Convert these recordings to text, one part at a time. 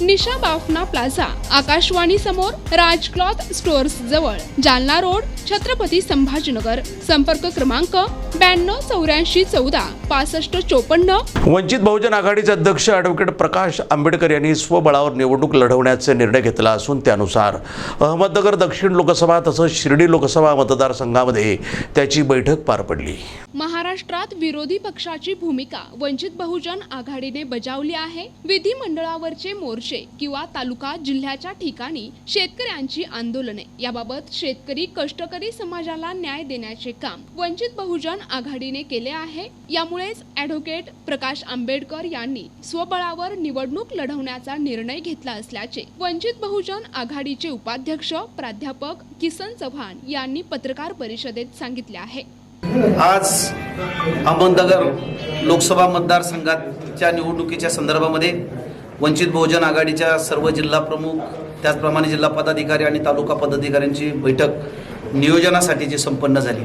निशा Bafna plaza Akashvani समोर Raj cloth stores जवळ Jalna road Chhatrapati Sambhajinagar. संपर्क क्रमांक ब्याण्णव चौऱ्याऐंशी चौदा पासष्ट चोपन्न. वंचित बहुजन आघाडीचे अध्यक्ष ॲडव्होकेट प्रकाश आंबेडकर यांनी स्वबळावर निवडणूक लढवण्याचे निर्णय घेतला असून त्यानुसार अहमदनगर दक्षिण लोकसभा तसंच शिर्डी लोकसभा मतदारसंघामध्ये त्याची बैठक पार पडली. महाराष्ट्रात विरोधी पक्षाची भूमिका वंचित बहुजन आघाडीने बजावली आहे. विधिमंडळावरचे मोर्चे किंवा तालुका जिल्ह्याच्या ठिकाणी शेतकऱ्यांची आंदोलने. याबाबत शेतकरी कष्टकरी समाजाला न्याय देण्याचे काम वंचित बहुजन आघाडीने केले आहे. यामुळेच ॲडव्होकेट प्रकाश आंबेडकर यांनी स्वबळावर निवडणूक लढवण्याचा निर्णय घेतला असल्याचे वंचित बहुजन आघाडीचे उपाध्यक्ष प्राध्यापक किसन चव्हाण यांनी पत्रकार परिषदेत सांगितले आहे. आज अहमदनगर लोकसभा मतदारसंघाच्या निवडणुकीच्या संदर्भामध्ये वंचित बहुजन आघाडीच्या सर्व जिल्हा प्रमुख त्याचप्रमाणे जिल्हा पदाधिकारी आणि तालुका पदाधिकाऱ्यांची बैठक नियोजनासाठीची संपन्न झाली.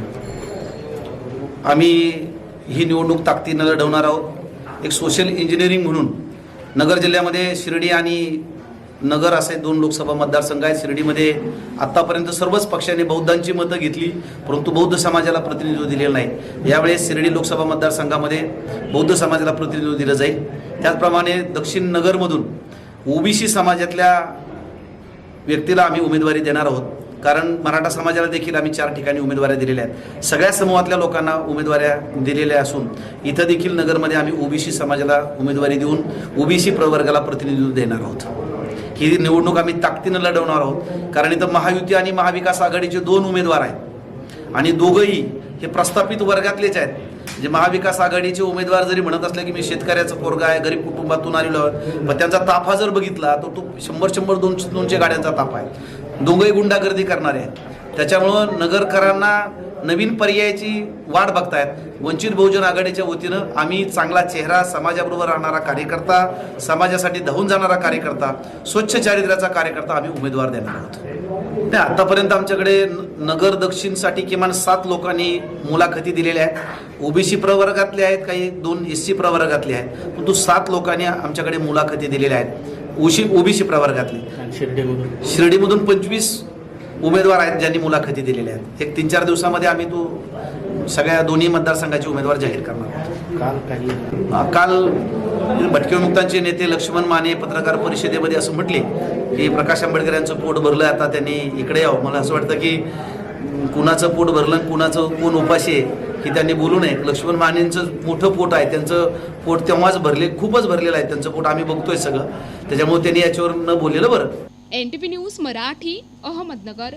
आम्ही ही निवडणूक ताकदीनं लढवणार आहोत. एक सोशल इंजिनिअरिंग म्हणून नगर जिल्ह्यामध्ये शिर्डी आणि नगर असे दोन लोकसभा मतदारसंघ आहेत. शिर्डीमध्ये आत्तापर्यंत सर्वच पक्षांनी बौद्धांची मतं घेतली परंतु बौद्ध समाजाला प्रतिनिधित्व दिलेलं नाही. यावेळेस शिर्डी लोकसभा मतदारसंघामध्ये बौद्ध समाजाला प्रतिनिधित्व दिलं जाईल. त्याचप्रमाणे दक्षिण नगरमधून ओबीसी समाजातल्या व्यक्तीला आम्ही उमेदवारी देणार आहोत. कारण मराठा समाजाला देखील आम्ही चार ठिकाणी उमेदवाऱ्या दिलेल्या आहेत. सगळ्या समूहातल्या लोकांना उमेदवाऱ्या दिलेल्या असून इथं देखील नगरमध्ये आम्ही ओबीसी समाजाला उमेदवारी देऊन ओबीसी प्रवर्गाला प्रतिनिधित्व देणार आहोत. ही निवडणूक आम्ही ताकदीनं लढवणार आहोत. कारण इथं महायुती आणि महाविकास आघाडीचे दोन उमेदवार आहेत. आणि दोघंही हे प्रस्थापित वर्गातलेच आहेत. म्हणजे महाविकास आघाडीचे उमेदवार जरी म्हणत असले की मी शेतकऱ्याचा पोरगा आहे गरीब कुटुंबातून आलेलो आहे मग त्यांचा ताफा जर बघितला तर तो शंभर शंभर दोनशे दोनशे गाड्यांचा ताफा आहे. दोघंही गुंडागर्दी करणारे आहेत. त्याच्यामुळं नगरकरांना नवीन पर्यायाची वाट बघतायत. वंचित बहुजन आघाडीच्या वतीनं आम्ही चांगला चेहरा समाजाबरोबर राहणारा कार्यकर्ता समाजासाठी धावून जाणारा कार्यकर्ता स्वच्छ चारित्र्याचा कार्यकर्ता आम्ही उमेदवार देणार आहोत. नाही आतापर्यंत आमच्याकडे नगर दक्षिणसाठी किमान सात लोकांनी मुलाखती दिलेल्या आहेत. ओबीसी प्रवर्गातले आहेत काही दोन एस सी प्रवर्गातले आहेत. परंतु सात लोकांनी आमच्याकडे मुलाखती दिलेल्या आहेत. ओशी ओबीसी प्रवर्गातले. शिर्डीमधून. शिर्डीमधून पंचवीस उमेदवार आहेत ज्यांनी मुलाखती दिलेल्या आहेत. एक तीन चार दिवसामध्ये आम्ही तो सगळ्या दोन्ही मतदारसंघाचे उमेदवार जाहीर करणार आहोत. काल काही काल भटके मुक्तांचे नेते लक्ष्मण माने पत्रकार परिषदेमध्ये असं म्हटले की प्रकाश आंबेडकर यांचं पोट भरलं आता त्यांनी इकडे यावं. मला असं वाटतं की कुणाचं पोट भरलं कुणाचं कोण उपाशी आहे की त्यांनी बोलू नये. लक्ष्मण मानेंचं मोठं पोट आहे. त्यांचं पोट तेव्हाच भरले खूपच भरलेलं आहे. त्यांचं पोट आम्ही बघतोय सगळं. त्याच्यामुळे त्यांनी याच्यावर न बोललेलं बरं. N T P news Marathi Ahmednagar.